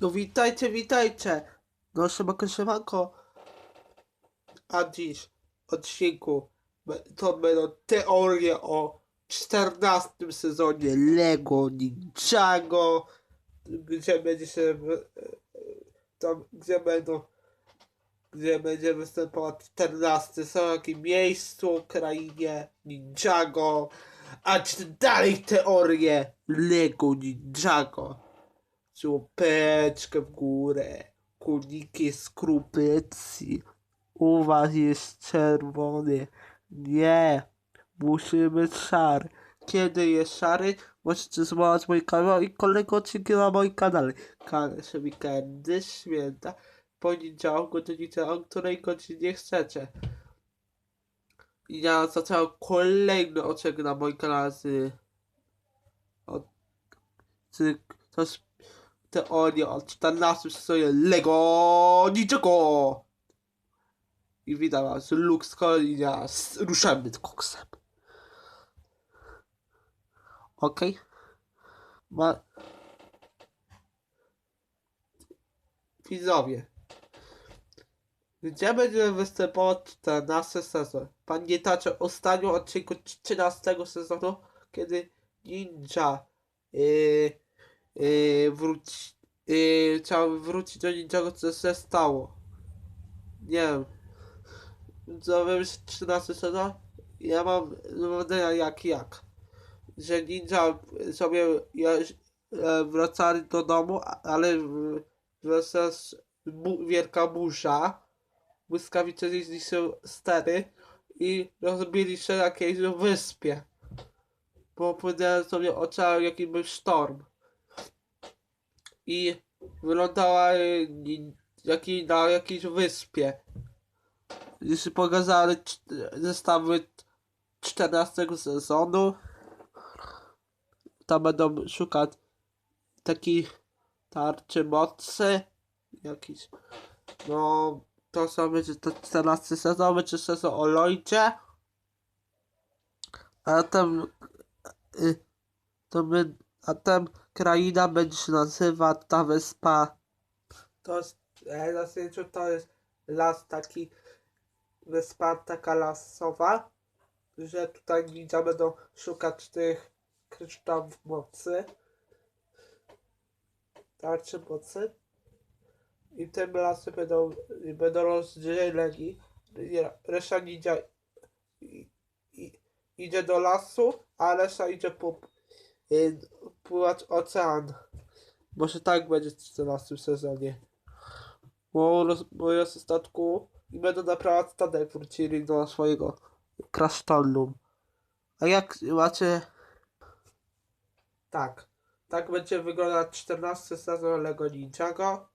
No witajcie, witajcie! No siemanko, siemanko. A dziś w odcinku to będą teorie o 14 sezonie Lego Ninjago, gdzie będzie się w- tam, gdzie będą gdzie będzie występował 14 sezon, w miejscu, krainie Ninjago, a czy dalej teorie Lego Ninjago czupeczkę w górę, kuliki z krupycji. U was jest czerwony. Nie, musi być szary. Kiedy jest szary, możecie zwołać mój kanał i kolejne odcinki na moim kanale. Kanał weekendy, święta, poniedziałek, godzinie, o której godzinie chcecie. I ja zacząłem kolejny odcinek na moim kanale z... Od, z to jest teoria o 14 sezonie Lego Ninjago! I witam was, Luke Skolinia, ruszamy z koksem. Okej? Ma... Widzowie. Gdzie będzie występował 14 sezon? Pamiętacie ostatnią odcinku 13 sezonu, kiedy ninja yy, yy, wróci, yy, wrócić do niczego, co się stało. Nie wiem. Co wiem, że 13 sezon? Ja mam wrażenia jak jak. Że ninja sobie e, wracali do domu, ale w- wracała s- bu- wielka burza. Błyskawice zniszczył stery i rozbili się na jakiejś wyspie. Bo płynęły sobie ocean, jaki był sztorm. I wylądała e, nin- jaki, na jakiejś wyspie. Jeśli pokazali zestawy 14 sezonu, tam będą szukać takich tarczy mocy, jakiś, no, to są będzie to 14 sezon, będzie sezon o Lloydzie, a tam, y, to by, a tam kraina będzie się ta wyspa, to jest, na to jest las taki, wyspa taka lasowa, że tutaj ninja będą szukać tych kryształów mocy, tarczy mocy i te lasy będą, będą rozdzieleni. Reszta ninja i, idzie do lasu, a reszta idzie po, y, pływać ocean. Może tak będzie w 14 sezonie. Jest w statku i będą naprawiać statek, wrócili do swojego krasztolum. A jak macie... Tak. Tak będzie wyglądać 14 sezon Lego Ninjago.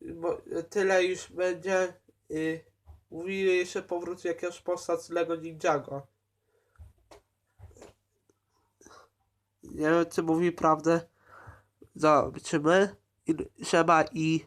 Bo tyle już będzie. Y, mówili jeszcze powróci jakiegoś postać z Lego Ninjago. Nie wiem, czy mówi prawdę. Zobaczymy. Siema i